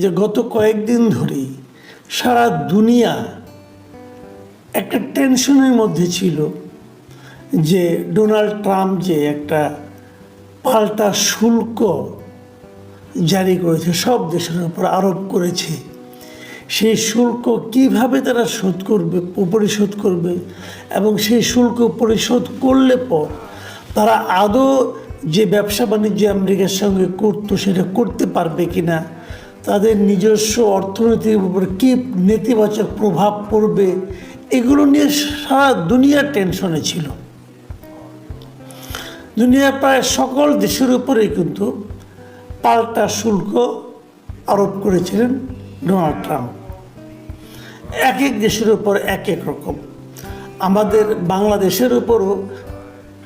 যে গত কয়েকদিন ধরেই সারা দুনিয়া একটা টেনশনের মধ্যে ছিল যে ডোনাল্ড ট্রাম্প যে একটা পাল্টা শুল্ক জারি করেছে, সব দেশের উপর আরোপ করেছে, সেই শুল্ক কীভাবে তারা শোধ করবে, পরিশোধ করবে এবং সেই শুল্ক পরিশোধ করলে পর তারা আদৌ যে ব্যবসা বাণিজ্য আমেরিকার সঙ্গে করতো, সেটা করতে পারবে কিনা তাদের নিজস্ব অর্থনীতির উপর কী নেতিবাচক প্রভাব পড়বে, এগুলো নিয়ে সারা দুনিয়ার টেনশনে ছিল। দুনিয়ার প্রায় সকল দেশের উপরেই কিন্তু পাল্টা শুল্ক আরোপ করেছিলেন ডোনাল্ড ট্রাম্প। এক এক দেশের উপর এক এক রকম। আমাদের বাংলাদেশের উপরও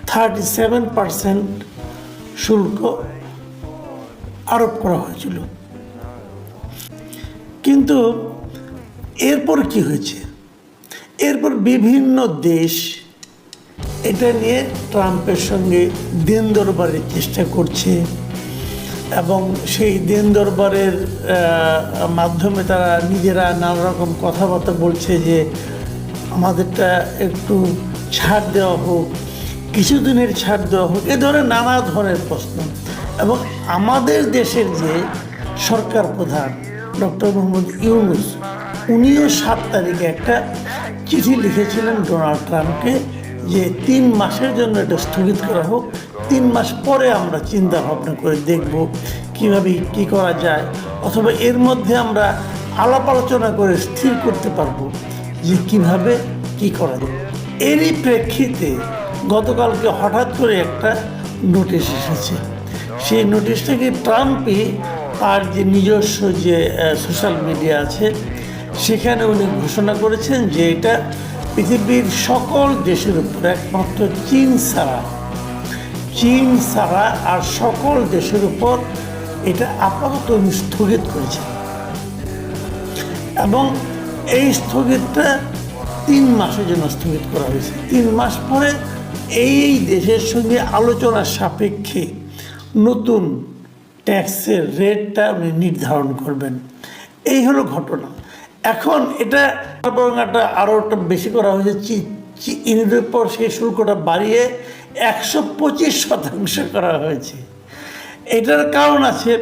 থার্টি সেভেন পারসেন্ট শুল্ক আরোপ করা হয়েছিল। কিন্তু এরপর কি হয়েছে? এরপর বিভিন্ন দেশ এটা নিয়ে ট্রাম্পের সঙ্গে দিন দরবারের চেষ্টা করছে এবং সেই দিন দরবারের মাধ্যমে তারা নিজেরা নানা রকম কথাবার্তা বলছে যে আমাদেরটা একটু ছাড় দেওয়া হোক, কিছুদিনের ছাড় দেওয়া হোক, এ ধরনের নানা ধরনের প্রশ্ন। এবং আমাদের দেশের যে সরকার প্রধান ডক্টর মোহাম্মদ ইউনুস, উনিও সাত তারিখে একটা চিঠি লিখেছিলেন ডোনাল্ড ট্রাম্পকে যে তিন মাসের জন্য এটা স্থগিত করা হোক, তিন মাস পরে আমরা চিন্তা ভাবনা করে দেখব কীভাবে কি করা যায়, অথবা এর মধ্যে আমরা আলাপ আলোচনা করে স্থির করতে পারব যে কীভাবে কি করা যায়। এরই প্রেক্ষিতে গতকালকে হঠাৎ করে একটা নোটিশ এসেছে। সেই নোটিশটাকে ট্রাম্পই তার যে নিজস্ব যে সোশ্যাল মিডিয়া আছে, সেখানে উনি ঘোষণা করেছেন যে এটা পৃথিবীর সকল দেশের উপর একমাত্র চীন ছাড়া চীন ছাড়া আর সকল দেশের উপর এটা আপাতত উনি স্থগিত করেছেন। এবং এই স্থগিতটা তিন মাসের জন্য স্থগিত করা হয়েছে। তিন মাস পরে এই দেশের সঙ্গে আলোচনার সাপেক্ষে নতুন ট্যাক্সের রেটটা উনি নির্ধারণ করবেন। এই হলো ঘটনা। এখন এটা বরং একটা আরও একটা বেশি করা হয়েছে ইউনিটের পর সেই শুল্কটা বাড়িয়ে একশো পঁচিশ শতাংশ করা হয়েছে। এটার কারণ আছে,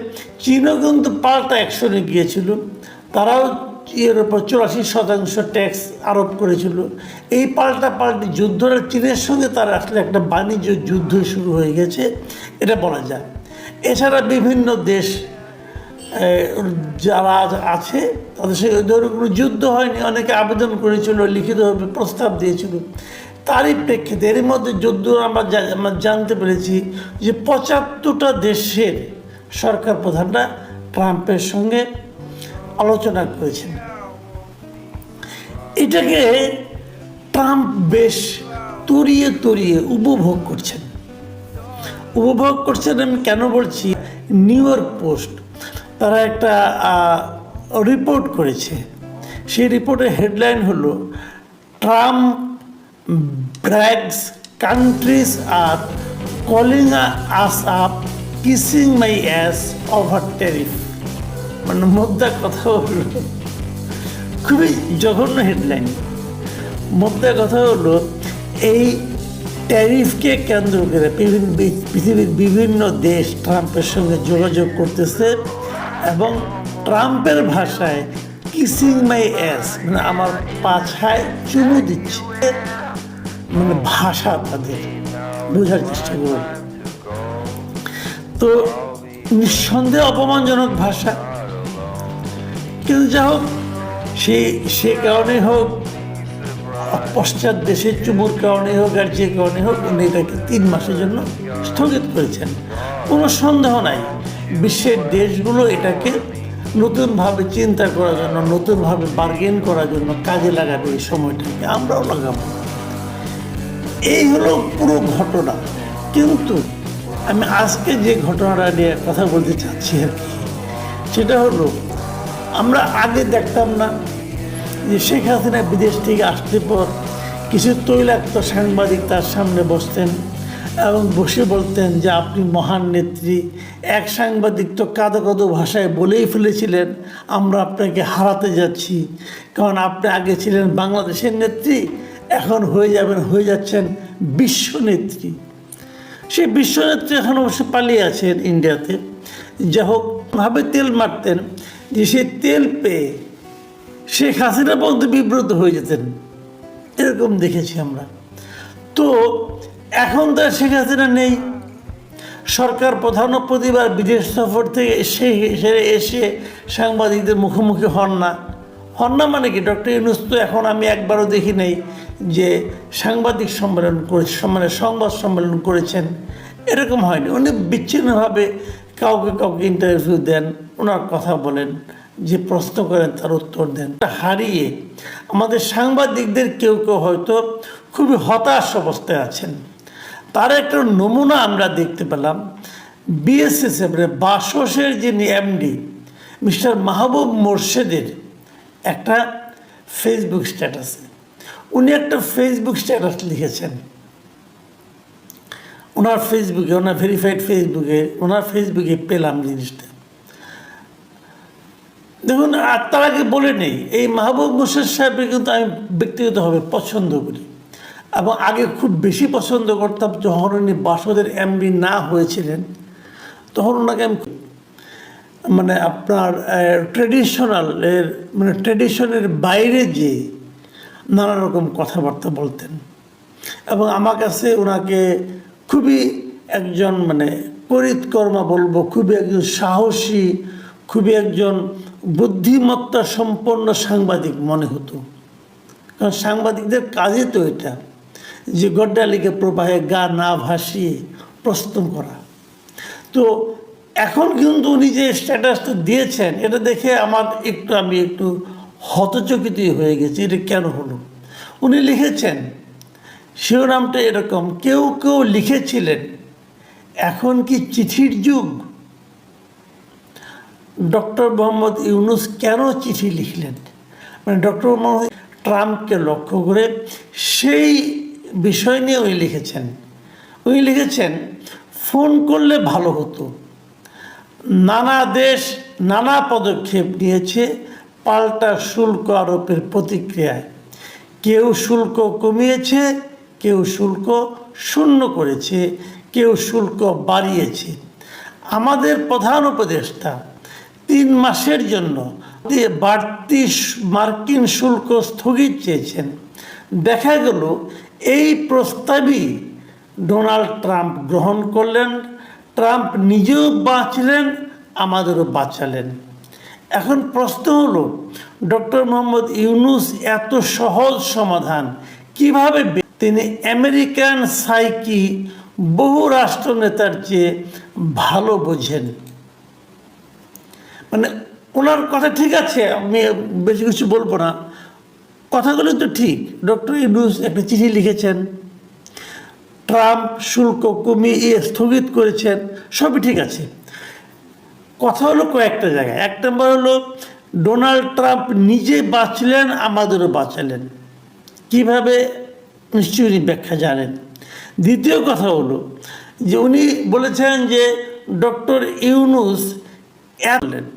চীনও কিন্তু পাল্টা অ্যাকশনে গিয়েছিল। তারাও এর উপর চুরাশি শতাংশ ট্যাক্স আরোপ করেছিল। এই পাল্টা পাল্টি যুদ্ধটা চীনের সঙ্গে তার আসলে একটা বাণিজ্য যুদ্ধ শুরু হয়ে গেছে, এটা বলা যায়। এছাড়া বিভিন্ন দেশ যারা আছে, তাদের সঙ্গে ধরুন কোনো যুদ্ধ হয়নি, অনেকে আবেদন করেছিল, লিখিতভাবে প্রস্তাব দিয়েছিল। তারই প্রেক্ষিতে এর মধ্যে যুদ্ধ আমরা আমরা জানতে পেরেছি যে পঁচাত্তরটা দেশের সরকার প্রধানরা ট্রাম্পের সঙ্গে আলোচনা করেছেন। এটাকে ট্রাম্প বেশ তরিয়ে তরিয়ে উপভোগ করছেন। উপভোগ করছেন আমি কেন বলছি? নিউ ইয়র্ক পোস্ট তারা একটা রিপোর্ট করেছে। সেই রিপোর্টের হেডলাইন হলো Trump brags countries are calling us up kissing my ass over tariff মানে মোদ্দা কথা হলো, খুবই জঘন্য হেডলাইন মোদ্দা কথা হলো, এই ট্যারিফকে কেন্দ্র করে বিভিন্ন পৃথিবীর বিভিন্ন দেশ ট্রাম্পের সঙ্গে যোগাযোগ করতেছে এবং ট্রাম্পের ভাষায় কিসিং মাই অ্যাস মানে আমার পাছায় চুমু দিচ্ছে। মানে ভাষা তাদের বোঝার চেষ্টা করুন। তো নিঃসন্দেহে অপমানজনক ভাষা। কিন্তু যা হোক, সে সে কারণে হোক পশ্চাৎ দেশের চুমুর কারণে হোক আর যে কারণে হোক, উনি এটাকে তিন মাসের জন্য স্থগিত করেছেন। কোনো সন্দেহ নাই, বিশ্বের দেশগুলো এটাকে নতুনভাবে চিন্তা করার জন্য, নতুনভাবে বার্গেন করার জন্য কাজে লাগাবে এই সময়টাকে, আমরাও লাগাবো। এই হলো পুরো ঘটনা। কিন্তু আমি আজকে যে ঘটনাটা নিয়ে কথা বলতে চাচ্ছি আর কি, সেটা হলো, আমরা আগে দেখতাম না যে শেখ হাসিনা বিদেশ থেকে আসতে পর কিছু তৈলাক্ত সাংবাদিক তার সামনে বসতেন এবং বসে বলতেন যে আপনি মহান নেত্রী, এক সাংবাদিক তো কাদো কাদো ভাষায় বলেই ফেলেছিলেন, আমরা আপনাকে হারাতে যাচ্ছি। কারণ আপনি আগে ছিলেন বাংলাদেশের নেত্রী, এখন হয়ে যাবেন, হয়ে যাচ্ছেন বিশ্ব নেত্রী। সেই বিশ্বনেত্রী এখন অবশ্য পালিয়ে আছেন ইন্ডিয়াতে। যা হোক, ভাবে তেল মারতেন যে সে তেল পেয়ে শেখ হাসিনা পর্যন্ত বিব্রত হয়ে যেতেন। এরকম দেখেছি আমরা। তো এখন তো শেখ হাসিনা নেই। সরকার প্রধান প্রতিবার বিদেশ সফর থেকে এসে সেরে এসে সাংবাদিকদের মুখোমুখি হন না। হন না মানে কি? ডক্টর ইউনুস তো এখন আমি একবারও দেখি নাই যে সাংবাদিক সম্মেলন করে মানে সংবাদ সম্মেলন করেছেন। এরকম হয়নি। উনি বিচ্ছিন্নভাবে কাউকে কাউকে ইন্টারভিউ দেন, ওনার কথা বলেন। যে প্রশ্ন করেন, তার উত্তর দেন। হারিয়ে আমাদের সাংবাদিকদের কেউ কেউ হয়তো খুবই হতাশ অবস্থায় আছেন। তার একটা নমুনা আমরা দেখতে পেলাম। বিএসএসএফ বাসসের যিনি এমডি, মিস্টার মাহবুব মোর্শেদের একটা ফেসবুক স্ট্যাটাসে। উনি একটা ফেসবুক স্ট্যাটাস লিখেছেন। ওনার ফেসবুকে, ওনার ভেরিফাইড ফেসবুকে, ওনার ফেসবুকে পেলাম জিনিসটা। দেখুন, আর তার আগে বলে নেই, এই মাহবুব মুর্শেদ সাহেবকে কিন্তু আমি ব্যক্তিগতভাবে পছন্দ করি। এবং আগে খুব বেশি পছন্দ করতাম যখন উনি বাসদের এমডি না হয়েছিলেন, তখন ওনাকে আমি মানে আপনার ট্রেডিশনাল এর মানে ট্রেডিশনের বাইরে যে নানা রকম কথাবার্তা বলতেন। এবং আমার কাছে ওনাকে খুবই একজন মানে করিতকর্মা বলব, খুবই একজন সাহসী, খুবই একজন বুদ্ধিমত্তা সম্পন্ন সাংবাদিক মনে হতো। কারণ সাংবাদিকদের কাজই তো এটা, যে গড্ডালিকে প্রবাহে গা না ভাসিয়ে প্রশ্ন করা। তো এখন কিন্তু উনি যে স্ট্যাটাসটা দিয়েছেন, এটা দেখে আমার একটু, আমি একটু হতচকিত হয়ে গেছি, এটা কেন হলো? উনি লিখেছেন, শিরোনামটা এরকম, কেউ কেউ লিখেছিলেন, এখন কি চিঠির যুগ? ডক্টর মোহাম্মদ ইউনুস কেন চিঠি লিখলেন? মানে ডক্টর মোহাম্মদ ট্রাম্পকে লক্ষ্য করে সেই বিষয় নিয়ে উনি লিখেছেন। উনি লিখেছেন, ফোন করলে ভালো হতো। নানা দেশ নানা পদক্ষেপ নিয়েছে পাল্টা শুল্ক আরোপের প্রতিক্রিয়ায়। কেউ শুল্ক কমিয়েছে, কেউ শুল্ক শূন্য করেছে, কেউ শুল্ক বাড়িয়েছে। আমাদের প্রধান উপদেষ্টা তিন মাসের জন্য বাড়তি মার্কিন শুল্ক স্থগিত চেয়েছেন। দেখা গেল এই প্রস্তাবই ডোনাল্ড ট্রাম্প গ্রহণ করলেন, ট্রাম্প নিজেও বাঁচলেন, আমাদেরও বাঁচালেন। এখন প্রশ্ন হলো, ডক্টর মোহাম্মদ ইউনুস এত সহজ সমাধান কীভাবে তিনি আমেরিকান সাইকি বহু রাষ্ট্রনেতার চেয়ে ভালো বোঝেন? মানে ওনার কথা ঠিক আছে, আমি বেশি কিছু বলব না। কথাগুলো তো ঠিক। ডক্টর ইউনুস একটা চিঠি লিখেছেন। ট্রাম্প শুল্ক কমিয়ে স্থগিত করেছেন, সবই ঠিক আছে। কথা হলো কয়েকটা জায়গায়। এক নম্বর হলো, ডোনাল্ড ট্রাম্প নিজে বাঁচলেন, আমাদেরও বাঁচালেন। কীভাবে? নিশ্চয়ই উনি ব্যাখ্যা জানেন। দ্বিতীয় কথা হলো যে, উনি বলেছেন যে, ডক্টর ইউনুস এলেন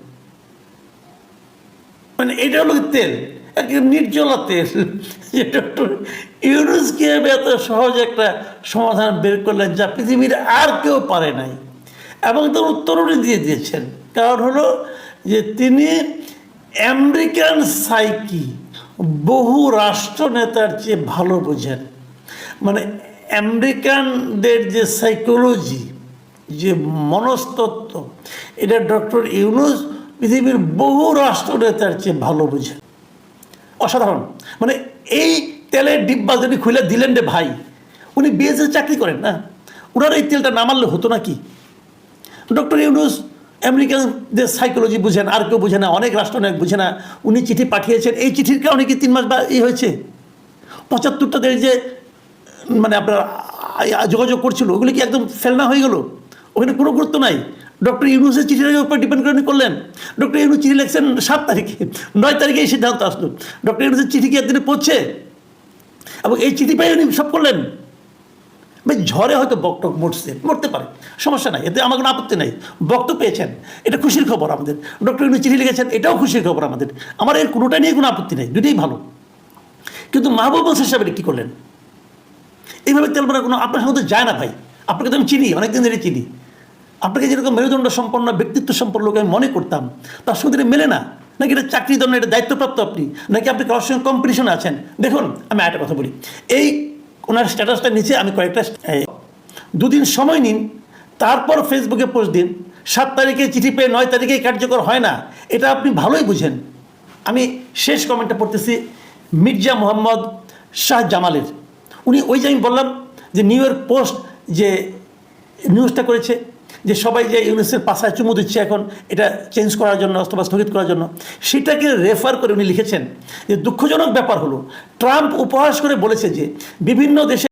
মানে এটা হলো তেল একদম নির্জলা তেল। যে ডক্টর ইউনুস কীভাবে এত সহজ একটা সমাধান বের করলেন যা পৃথিবীর আর কেউ পারে নাই। এবং তার উত্তর উনি দিয়ে দিয়েছেন। কারণ হলো যে তিনি আমেরিকান সাইকি, বহু রাষ্ট্রনেতার চেয়ে ভালো বোঝেন। মানে আমেরিকানদের যে সাইকোলজি, যে মনস্তত্ত্ব, এটা ডক্টর ইউনুস পৃথিবীর বহু রাষ্ট্রনেতার চেয়ে ভালো বোঝেন অসাধারণ। মানে এই তেলের ডিব্বা যদি খুলে দিলেন রে ভাই, উনি বিএসএ চাকরি করেন না? ওনার এই তেলটা না মারলে হতো নাকি? ডক্টর ইউনুস আমেরিকানদের সাইকোলজি বুঝেন, আর কেউ বুঝে না, অনেক রাষ্ট্র রাষ্ট্রনায়ক বুঝে না। উনি চিঠি পাঠিয়েছেন। এই চিঠির কারণে কি তিন মাস বা এই হয়েছে? পঁচাত্তরটা দেশ যে মানে আপনার যোগাযোগ করছিল, ওগুলি কি একদম ফেলনা হয়ে গেল? ওখানে কোনো গুরুত্ব নাই। ডক্টর ইউনুসের চিঠির উপর ডিপেন্ড করে করলেন। ডক্টর ইউনুস চিঠি লিখছেন সাত তারিখে, নয় তারিখে এই সিদ্ধান্ত আসলো। ডক্টর ইউনুসের চিঠি কি একদিনে পড়ছে এবং এই চিঠি পাই উনি সব করলেন। ঝড়ে হয়তো বকটক মরছে, মরতে পারে, সমস্যা নাই, এতে আমার কোনো আপত্তি নাই। বক্ত পেয়েছেন, এটা খুশির খবর আমাদের। ডক্টর ইউনি চিঠি লিখেছেন, এটাও খুশির খবর আমাদের। আমার এর কোনোটা নিয়ে কোনো আপত্তি নেই দুটোই ভালো। কিন্তু মাহবুব মনসুর সাহেব কী করলেন? এইভাবে তেল মারা কোনো আপনার সঙ্গে তো যায় না ভাই। আপনাকে তো আমি চিনি, অনেকদিন ধরে চিনি। আপনাকে যেরকম মেরুদণ্ড সম্পন্ন, ব্যক্তিত্ব সম্পন্ন লোক আমি মনে করতাম, তার সঙ্গে এটা মেলে না। নাকি এটা চাকরি ধরনের এটা দায়িত্বপ্রাপ্ত আপনি? নাকি আপনি কারোর সঙ্গে কম্পিটিশনে আছেন? দেখুন, আমি একটা কথা বলি। এই ওনার স্ট্যাটাসটা নিচে আমি কয়েকটা দুদিন সময় নিন, তারপর ফেসবুকে পোস্ট দিন। সাত তারিখে চিঠি পেয়ে নয় তারিখে কার্যকর হয় না। এটা আপনি ভালোই বুঝেন। আমি শেষ কমেন্টটা পড়তেছি মির্জা মোহাম্মদ শাহ জামালের। উনি ওই যে আমি বললাম যে নিউ ইয়র্ক পোস্ট যে নিউজটা করেছে যে সবাই যে ইউনিসের পাশায় চুমু দিচ্ছে এখন, এটা চেঞ্জ করার জন্য অথবা স্থগিত করার জন্য, সেটাকে রেফার করে উনি লিখেছেন যে দুঃখজনক ব্যাপার হলো, ট্রাম্প উপহাস করে বলেছে যে বিভিন্ন দেশে